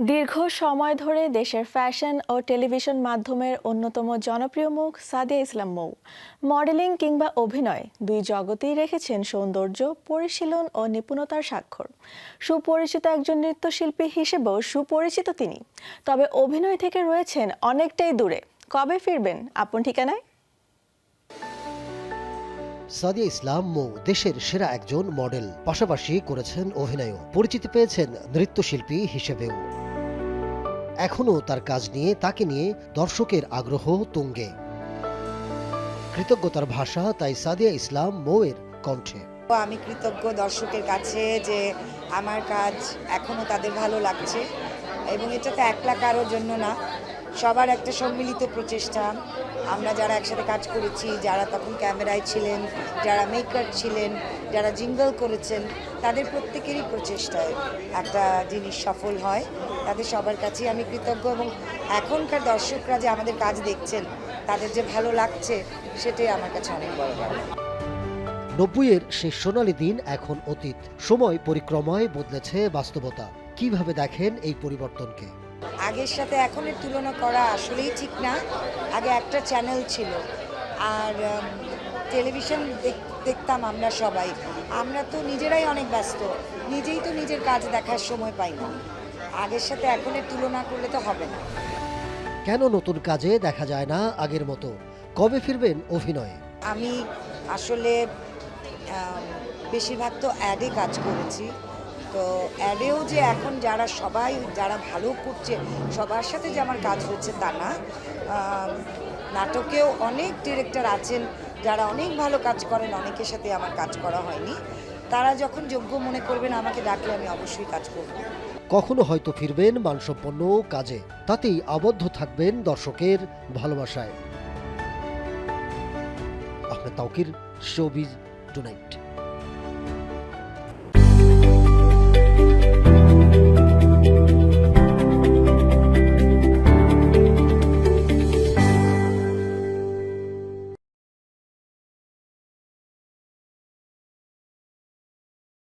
দীর্ঘ সময় ধরে দেশের ফ্যাশন ও টেলিভিশন মাধ্যমের অন্যতম জনপ্রিয় মুখ সাদিয়া ইসলাম মৌ। মডেলিং কিংবা অভিনয় দুই জগতেই রেখেছেন সৌন্দর্য, পরিশীলন ও নিপুণতার স্বাক্ষর। সুপরিচিত একজন নৃত্যশিল্পী হিসেবেও সুপরিচিত তিনি। তবে অভিনয় থেকে রয়েছেন অনেকটাই দূরে। কবে ফিরবেন? আপন ঠিকানায়? সাদিয়া ইসলাম মৌ দেশের সেরা একজন মডেল, পাশাপাশি করেছেন অভিনয়ও। পরিচিতি পেয়েছেন নৃত্যশিল্পী হিসেবেও। এখনও তার কাজ নিয়ে, তাকে নিয়ে দর্শকের আগ্রহ তুঙ্গে। কৃতজ্ঞতার ভাষা তাই সাদিয়া ইসলাম মৌয়ের কণ্ঠে। আমি কৃতজ্ঞ দর্শকের কাছে যে আমার কাজ এখনও তাদের ভালো লাগছে এবং এটা তো একলা কারোর জন্য না, সবার একটা সম্মিলিত প্রচেষ্টা। আমরা যারা একসাথে কাজ করেছি, যারা তখন ক্যামেরায় ছিলেন, যারা মেকার ছিলেন, যারা জিঙ্গল করেছেন, তাদের প্রত্যেকেরই প্রচেষ্টায় একটা জিনিস সফল হয়। তাদের সবার কাছেই আমি কৃতজ্ঞ এবং এখনকার দর্শকরা যে আমাদের কাজ দেখছেন, তাদের যে ভালো লাগছে, সেটাই আমার কাছে অনেক বড় ব্যাপার নব্বইয়ের সেই সোনালী দিন এখন অতীত। সময় পরিক্রমায় বদলেছে বাস্তবতা। কীভাবে দেখেন এই পরিবর্তনকে? আগের সাথে এখনের তুলনা করা আসলেই ঠিক না। আগে একটা চ্যানেল ছিল। আর টেলিভিশন দেখতাম আমরা সবাই। আমরা তো নিজেরাই অনেক ব্যস্ত। নিজেই তো নিজের কাজ দেখার সময় পাই না। আগের সাথে এখনের তুলনা করলে তো হবে না। কেন নতুন কাজে দেখা যায় না আগের মতো? কবে ফিরবেন অভিনয়ে? আমি আসলে বেশিরভাগ তো অ্যাডে কাজ করেছি। তো অ্যাডেও যে এখন যারা সবাই, যারা ভালো করছে, সবার সাথে যে আমার কাজ হচ্ছে তা না। নাটকেও অনেক ডিরেক্টর আছেন, যারা অনেক ভালো কাজ করেন, অনেকের সাথে আমার কাজ করা হয়নি। তারা যখন যোগ্য মনে করবেন, আমাকে ডাকলে আমি অবশ্যই কাজ করব। কখনো হয়তো ফিরবেন মানসম্পন্ন কাজে, তাতেই আবদ্ধ থাকবেন দর্শকের ভালোবাসায়। Ahmed Tawkir, showbiz tonight.